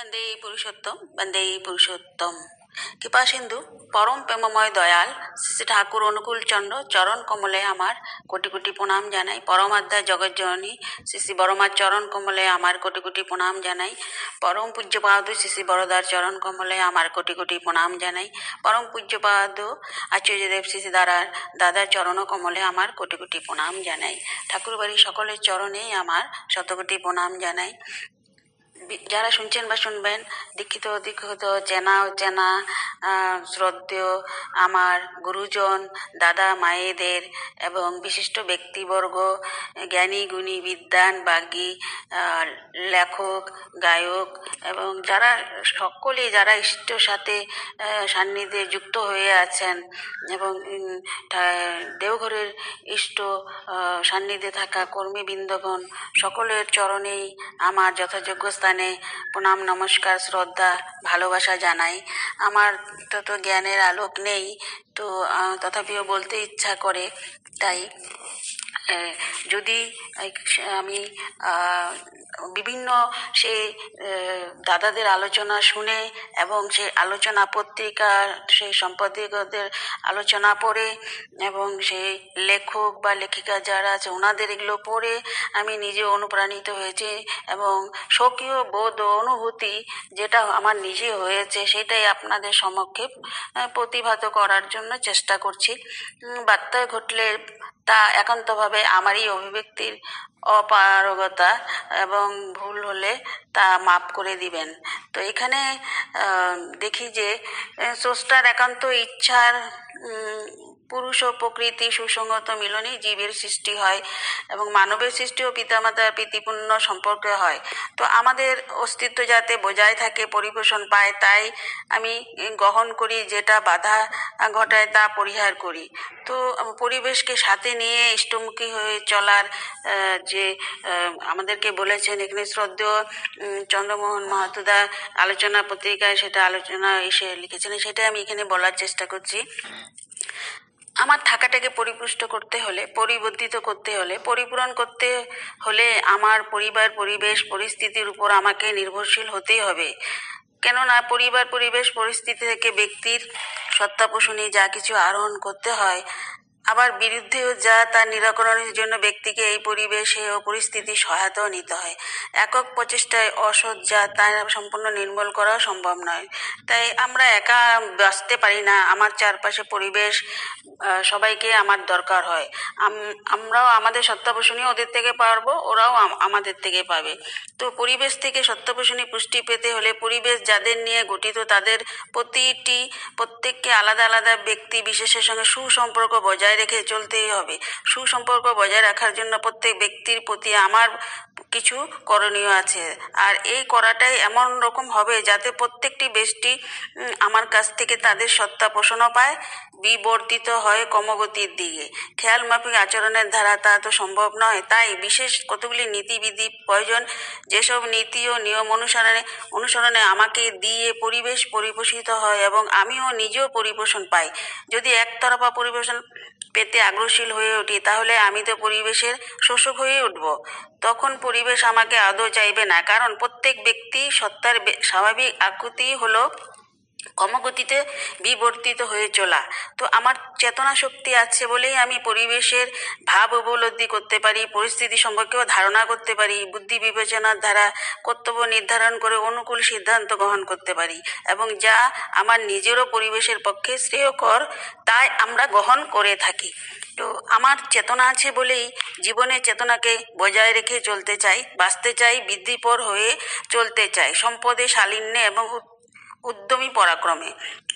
বন্দে পুরুষোত্তম বন্দে পুরুষোত্তম। কৃপা সিন্ধু, পরম প্রেমময় দয়াল, শ্রী ঠাকুর অনুকূল চন্দ্র, চরণ কমলে আমার, কোটি কোটি প্রণাম জানাই। পরমাধ্যা জগজ্জননী, শ্রী শ্রী বড়মার চরণ কমলে আমার, কোটি কোটি প্রণাম জানাই। পরম পূজ্যপাদ, শ্রী শ্রী বড়দার চরণ কমলে আমার, কোটি কোটি প্রণাম জানাই। পরম পূজ্য পূজ্যপাদ, আচার্যদেব শ্রী শ্রী দাদার চরণ কমলে আমার, কোটি কোটি প্রণাম জানাই। ঠাকুর বাড়ির সকলের চরণেই আমার, শতকোটি প্রণাম জানাই। যারা শুনছেন বা শুনবেন দীক্ষিত দীক্ষিত চেনা আহ, শ্রদ্ধেয় আমার গুরুজন দাদা মায়েদের এবং বিশিষ্ট ব্যক্তিবর্গ জ্ঞানী গুণী বিদ্বান বাগ্যী আহ, লেখক গায়ক এবং যারা সকলেই যারা ইষ্টর সাথে সান্নিধ্যে যুক্ত হয়ে আছেন এবং দেওঘরের ইষ্ট সান্নিধ্যে থাকা কর্মী কর্মীবৃন্দগণ সকলের চরণেই আমার যথাযোগ্য স্থানে প্রণাম, নমস্কার, শ্রদ্ধা, ভালোবাসা জানাই। আমার তত জ্ঞানের আলোক নেই, তো তথাপিও বলতে ইচ্ছা করে, তাই যদি আমি বিভিন্ন আহ, দাদাদের আলোচনা শুনে এবং সে আলোচনা পত্রিকা সেই সম্পাদকদের আলোচনা পড়ে এবং সেই লেখক বা লেখিকা যারা আছে ওনাদের এগুলো পড়ে আমি নিজে অনুপ্রাণিত হয়েছি এবং স্বকীয় বোধ ও অনুভূতি যেটা আমার নিজে হয়েছে সেটাই আপনাদের সমক্ষে প্রতিভাত করার জন্য চেষ্টা করছি। উম, বার্তা ঘটলে তা একান্তভাবে আমারই অভিব্যক্তির অপারগতা এবং ভুল হলে তা মাপ করে দিবেন। তো এখানে দেখি যে স্রষ্টার একান্ত ইচ্ছার পুরুষ ও প্রকৃতি সুসংগত মিলনেই জীবের সৃষ্টি হয় এবং মানবের সৃষ্টি ও পিতামাতার প্রীতিপূর্ণ সম্পর্কে হয়। তো আমাদের অস্তিত্ব যাতে বজায় থাকে, পরিপোষণ পায়, তাই আমি গ্রহণ করি যেটা বাধা ঘটায় তা পরিহার করি। তো পরিবেশকে সাথে নিয়ে ইষ্টমুখী হয়ে চলার যে আমাদেরকে বলেছেন এখানে শ্রদ্ধেয় চন্দ্রমোহন মাহাতুদা আলোচনা পত্রিকায় সেটা আলোচনা এসে লিখেছেন সেটাই আমি এখানে বলার চেষ্টা করছি। আমার থাকাটাকে পরিপুষ্ট করতে হলে, পরিবর্ধিত করতে হলে, পরিপূরণ করতে হলে আমার পরিবার, পরিবেশ, পরিস্থিতির উপর আমাকে নির্ভরশীল হতেই হবে। কেননা পরিবার, পরিবেশ, পরিস্থিতি থেকে ব্যক্তির সত্তা পোষণে যা কিছু আরোহণ করতে হয় আবার বিরুদ্ধেও যা তার নিরাকরণের জন্য ব্যক্তিকে এই পরিবেশে ও পরিস্থিতি সহায়তাও নিতে হয়। একক প্রচেষ্টায় অসৎ যা তা সম্পূর্ণ নির্মূল করাও সম্ভব নয়। তাই আমরা একা বাঁচতে পারি না। আমার চারপাশে পরিবেশ সবাইকে আমার দরকার হয়। আমরাও আমাদের সত্তাপোষণী ওদের থেকে পারব, ওরাও আমাদের থেকে পাবে। তো পরিবেশ থেকে সত্তাপোষণী পুষ্টি পেতে হলে পরিবেশ যাদের নিয়ে গঠিত তাদের প্রতিটি, প্রত্যেককে আলাদা আলাদা ব্যক্তি বিশেষের সঙ্গে সুসম্পর্ক বজায় রেখে চলতেই হবে। সুসম্পর্ক বজায় রাখার জন্য প্রত্যেক ব্যক্তির প্রতি আমার কিছু করণীয় আছে। আর এই করাটাই এমন রকম হবে যাতে প্রত্যেকটি ব্যক্তি আমার কাছ থেকে তাদের সত্তা পোষণও পায়। বিবর্তিত হয় কর্মগতির দিকে। খেয়াল মাফিক আচরণের ধারা তা তো সম্ভব নয়। তাই বিশেষ কতগুলি নীতিবিধি প্রয়োজন? যেসব নীতি ও নিয়ম অনুসরণে অনুসরণে আমাকে দিয়ে পরিবেশ পরিপোষিত হয় এবং আমিও নিজেও পরিপোষণ পাই। যদি একতরফা পরিবেশন পেতে আগ্রহশীল হয়ে উঠি, তাহলে আমি তো পরিবেশের শোষক হয়ে উঠব। তখন পরিবেশ আমাকে আদৌ চাইবে না। কারণ প্রত্যেক ব্যক্তি সত্তার স্বাভাবিক আকৃতি হলো কর্মগতিতে বিবর্তিত হয়ে চলা। তো আমার চেতনা শক্তি আছে বলেই আমি পরিবেশের ভাব উপলব্ধি করতে পারি, পরিস্থিতি সম্পর্কেও ধারণা করতে পারি, বুদ্ধি বিবেচনার দ্বারা কর্তব্য নির্ধারণ করে অনুকূল সিদ্ধান্ত গ্রহণ করতে পারি এবং যা আমার নিজেরও পরিবেশের পক্ষে শ্রেয়কর, তাই আমরা গ্রহণ করে থাকি। তো আমার চেতনা আছে বলেই জীবনের চেতনাকে বজায় রেখে চলতে চাই, বাঁচতে চাই, বৃদ্ধিপর হয়ে চলতে চাই, সম্পদে শালিন্যে এবং উদ্যমী পরাক্রমে।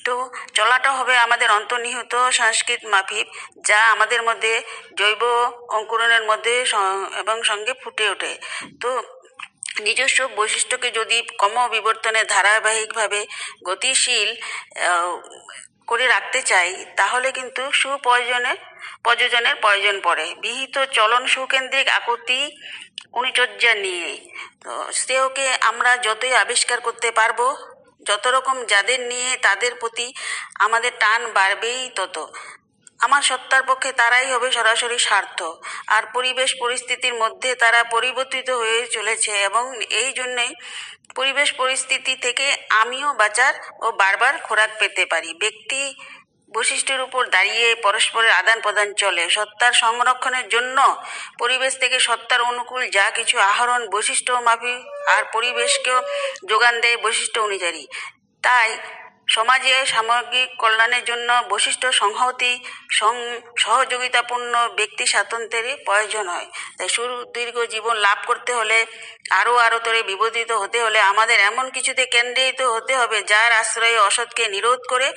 তো চলাটা হবে আমাদের অন্তর্নিহিত সংস্কৃত মাফিক, যা আমাদের মধ্যে জৈব অঙ্কুরণের মধ্যে এবং সঙ্গে ফুটে ওঠে। তো নিজস্ব বৈশিষ্ট্যকে যদি ক্রম বিবর্তনে ধারাবাহিকভাবে গতিশীল করে রাখতে চাই, তাহলে কিন্তু সুপ্রয়োজনে, প্রযোজনের প্রয়োজন পড়ে। বিহিত চলন সুকেন্দ্রিক আকৃতি অনুচর্যা নিয়ে। তো শ্রেয়কে আমরা যতই আবিষ্কার করতে পারব যত রকম যাদের নিয়ে তাদের প্রতি আমাদের টান বাড়বেই তত। আমার সত্তার পক্ষে তারাই হবে সরাসরি স্বার্থ। আর পরিবেশ পরিস্থিতির মধ্যে তারা পরিবর্তিত হয়ে চলেছে এবং এই জন্যই পরিবেশ পরিস্থিতি থেকে আমিও বাঁচার ও বারবার খোরাক পেতে পারি। ব্যক্তি বৈশিষ্ট্যের উপর দাঁড়িয়ে পরস্পরের আদান প্রদান চলে। সত্তার সংরক্ষণের জন্য পরিবেশ থেকে সত্তার অনুকূল যা কিছু আহরণ, বৈশিষ্ট্য মাফি আর পরিবেশকেও যোগান দেয় বৈশিষ্ট্য অনুযায়ী। তাই সমাজে সামগ্রিক কল্যাণের জন্য বৈশিষ্ট্য সংহতি সহযোগিতাপূর্ণ ব্যক্তি স্বাতন্ত্র্যের প্রয়োজন হয়। তাই সুদীর্ঘ জীবন লাভ করতে হলে, আরও আরও তরে বিবর্তিত হতে হলে আমাদের এমন কিছুতে কেন্দ্রিত হতে হবে যার আশ্রয়ে অসৎকে নিরোধ করে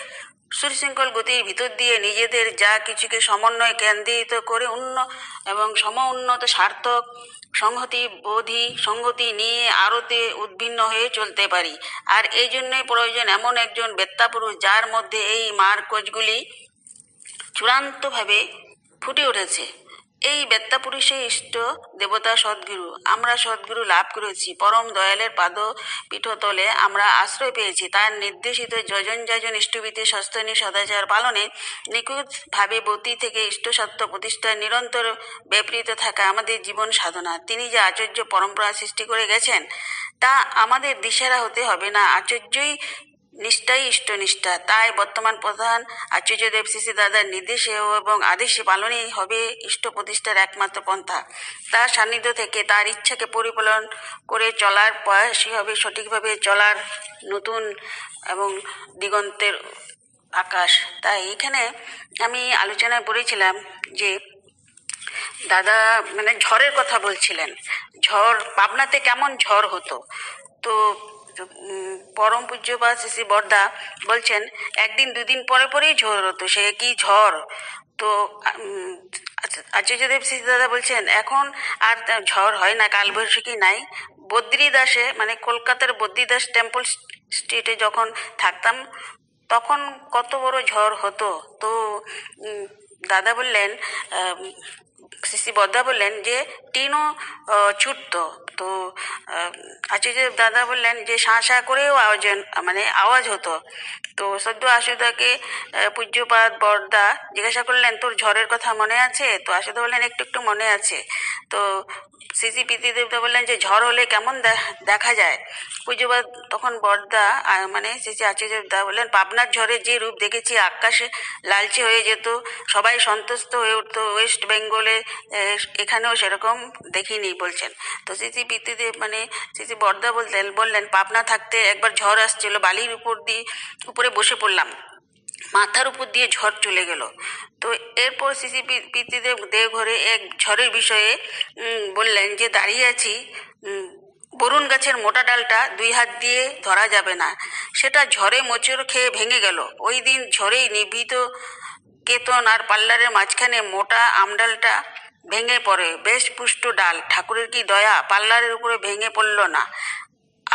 সুশৃঙ্খল গতির ভিতর দিয়ে নিজেদের যা কিছুকে সমন্বয় কেন্দ্রিত করে উন্ন এবং সম উন্নত সার্থক সংহতি, বোধি সংহতি নিয়ে আরতে উদ্ভিন্ন হয়ে চলতে পারি। আর এই জন্যই প্রয়োজন এমন একজন বেত্তাপুরুষ যার মধ্যে এই মার্কজগুলি চূড়ান্তভাবে ফুটে উঠেছে। এই বেত্তা পুরুষের ইষ্ট দেবতা সদ্গুরু, আমরা সদ্গুরু লাভ করেছি। পরম দয়ালের পাদ পীঠতলে আমরা আশ্রয় পেয়েছি। তার নির্দেশিত যজন যজন ইষ্টভীতি সস্তনী সদাচার পালনে নিখুঁতভাবে বতী থেকে ইষ্টসত্ত্ব প্রতিষ্ঠায় নিরন্তর ব্যাপৃত থাকা আমাদের জীবন সাধনা। তিনি যে আচার্য পরম্পরা সৃষ্টি করে গেছেন, তা আমাদের দিশেরা হতে হবে না। আচার্যই নিষ্ঠাই ইষ্টনিষ্ঠা। তাই বর্তমান প্রধান আচার্যদেব শ্রী দাদার নির্দেশে এবং আদেশে পালনই হবে ইষ্ট প্রতিষ্ঠার একমাত্র পন্থা। তার সান্নিধ্য থেকে তার ইচ্ছাকে পরিপালন করে চলার প্রয়াসই হবে সঠিকভাবে চলার নতুন এবং দিগন্তের আকাশ। তাই এখানে আমি আলোচনায় পড়েছিলাম যে দাদা মানে ঝড়ের কথা বলছিলেন। ঝড় পাবনাতে কেমন ঝড় হতো? তো পরম পূজ্যপাদ শ্রী বর্দা বলছেন, একদিন দুদিন পরে পরেই ঝড় হতো সে কি ঝড়? তো আচার্যদেব শ্রী দাদা বলছেন, এখন আর ঝড় হয় না, কালবৈশাখী নাই। বদ্রীদাসে মানে কলকাতার বদ্রীদাস টেম্পল স্ট্রিটে যখন থাকতাম, তখন কত বড় ঝড় হতো। তো দাদা বললেন শ্রী বদ্দা বললেন যে টিনও ছুটত। তো আচার্য দাদা বললেন যে শাঁ শাঁ করেও আয়োজন মানে আওয়াজ হতো। তো সদ্য আশুদাকে পূজ্যপাত বর্দা জিজ্ঞাসা করলেন, তোর ঝড়ের কথা মনে আছে? তো আশুদা বললেন, একটু একটু মনে আছে। তো শ্রী পিতি দেবতা বললেন যে, ঝড় হলে কেমন দেখা যায়? পূজ্যপাদ তখন বর্দা মানে শ্রী শ্রী আচার্য দা বললেন, পাবনার ঝড়ে যে রূপ দেখেছি, আকাশে লালচে হয়ে যেত, সবাই সন্তুষ্ট হয়ে উঠতো, ওয়েস্ট বেঙ্গলে এখানেও সেরকম দেখিনি, বলছেন। তো শ্রী পিতৃদেব মানে শ্রী বর্দা বলতেন, বললেন, পাবনা থাকতে একবার ঝড় আসছিল, বালির উপর দিয়ে উপরে বসে পড়লাম। মাথার উপর দিয়ে ঝড় চলে গেল। তো এরপর শ্রী পিতৃদেব দেওঘরে এক ঝড়ের বিষয়ে বললেন যে, দাঁড়িয়ে আছি। বরুণ গাছের মোটা ডালটা দুই হাত দিয়ে ধরা যাবে না। সেটা ঝড়ে মোচড় খেয়ে ভেঙে গেল। ওই দিন ঝড়েই নিভৃত কেতন আর পাল্লারের মাঝখানে মোটা আমডালটা ভেঙে পড়ে। বেশ পুষ্ট ডাল। ঠাকুরের কি দয়া? পাল্লারের উপরে ভেঙে পড়ল না।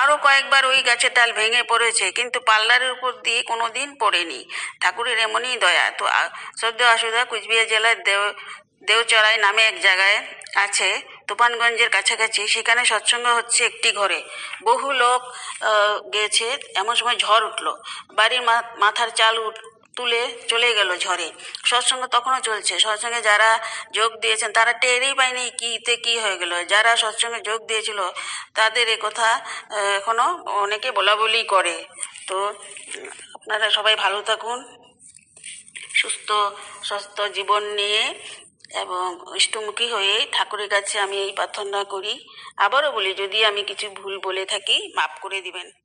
আরও কয়েকবার ওই গাছের ডাল ভেঙে পড়েছে, কিন্তু পাল্লারের উপর দিয়ে কোনো দিন পড়েনি। ঠাকুরের এমনই দয়া। তো সদ্য আসুদা কুচবিহার জেলার দেও, দেওচড়াই নামে এক জায়গায় আছে, তুফানগঞ্জের কাছাকাছি। সেখানে সৎসঙ্গ হচ্ছে একটি ঘরে। বহু লোক গেছে। এমন সময় ঝড় উঠল। বাড়ির মাথার চাল তুলে চলে গেল ঝড়ে। সৎসঙ্গ তখনও চলছে। সৎসঙ্গে যারা যোগ দিয়েছেন তারা টেরই পায়নি কিতে কি হয়ে গেল। যারা সৎসঙ্গে যোগ দিয়েছিল তাদের এ কথা আহ, এখনও অনেকে বলা বলি করে। তো আপনারা সবাই ভালো থাকুন সুস্থ সুস্থ জীবন নিয়ে এবং ইষ্টমুখী হয়ে ঠাকুরের কাছে আমি এই প্রার্থনা করি। আবারও বলি যদি আমি কিছু ভুল বলে থাকি মাফ করে দিবেন।